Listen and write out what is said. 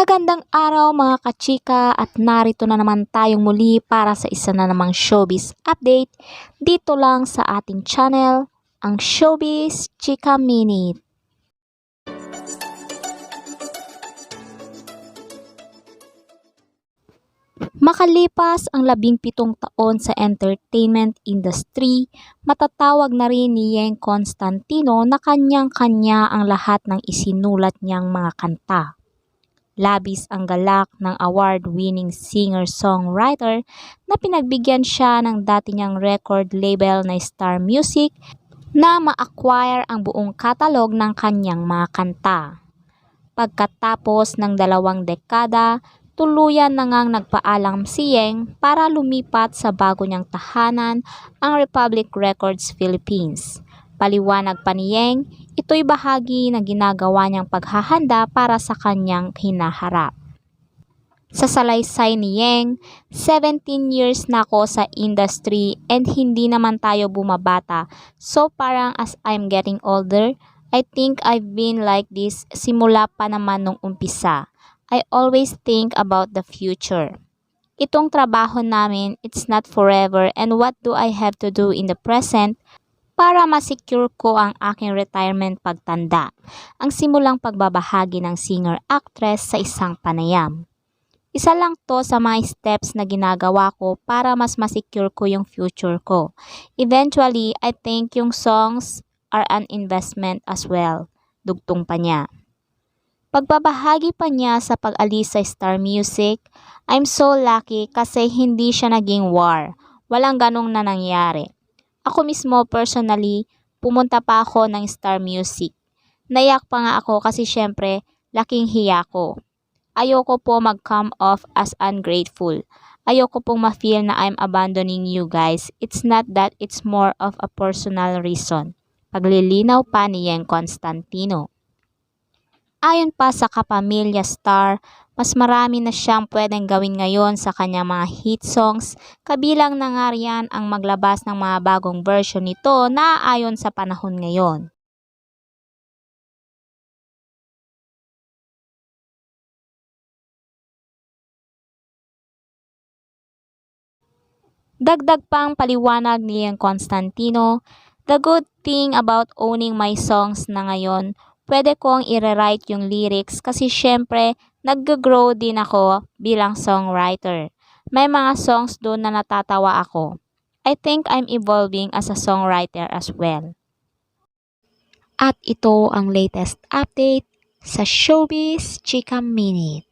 Magandang araw mga kachika at narito na naman tayong muli para sa isa na namang showbiz update dito lang sa ating channel, ang Showbiz Chika Minute. Makalipas ang labing pitong taon sa entertainment industry, matatawag na rin ni Yeng Constantino na kanyang-kanya ang lahat ng isinulat niyang mga kanta. Labis ang galak ng award-winning singer-songwriter na pinagbigyan siya ng dati niyang record label na Star Music na ma-acquire ang buong katalog ng kanyang mga kanta. Pagkatapos ng dalawang dekada, tuluyan na ngang nagpaalam si Yeng para lumipat sa bago niyang tahanan, ang Republic Records Philippines. Paliwanag pa ni Yeng, ito'y bahagi ng ginagawa niyang paghahanda para sa kanyang hinaharap. Sa salaysay ni Yeng, 17 years na ako sa industry and hindi naman tayo bumabata. So parang as I'm getting older, I think I've been like this simula pa naman nung umpisa. I always think about the future. Itong trabaho namin, it's not forever and what do I have to do in the present para masecure ko ang aking retirement pagtanda. Ang simulang pagbabahagi ng singer-actress sa isang panayam. Isa lang to sa mga steps na ginagawa ko para mas masecure ko yung future ko. Eventually, I think yung songs are an investment as well. Dugtong pa niya. Pagbabahagi pa niya sa pag-alis sa Star Music, I'm so lucky kasi hindi siya naging war. Walang ganong na nangyari. Ako mismo personally, pumunta pa ako ng Star Music. Nayak pa nga ako kasi syempre, laking hiya ko. Ayoko po mag-come off as ungrateful. Ayoko pong ma-feel na I'm abandoning you guys. It's not that, it's more of a personal reason. Paglilinaw pa ni Yeng Constantino. Ayon pa sa Kapamilya Star, mas marami na siyang pwedeng gawin ngayon sa kanyang mga hit songs, kabilang na nga riyan ang maglabas ng mga bagong version nito na ayon sa panahon ngayon. Dagdag pang paliwanag ni Ian Constantino, the good thing about owning my songs na ngayon, pwede kong i-rewrite yung lyrics kasi syempre nag-grow din ako bilang songwriter. May mga songs doon na natatawa ako. I think I'm evolving as a songwriter as well. At ito ang latest update sa Showbiz Chika Minute.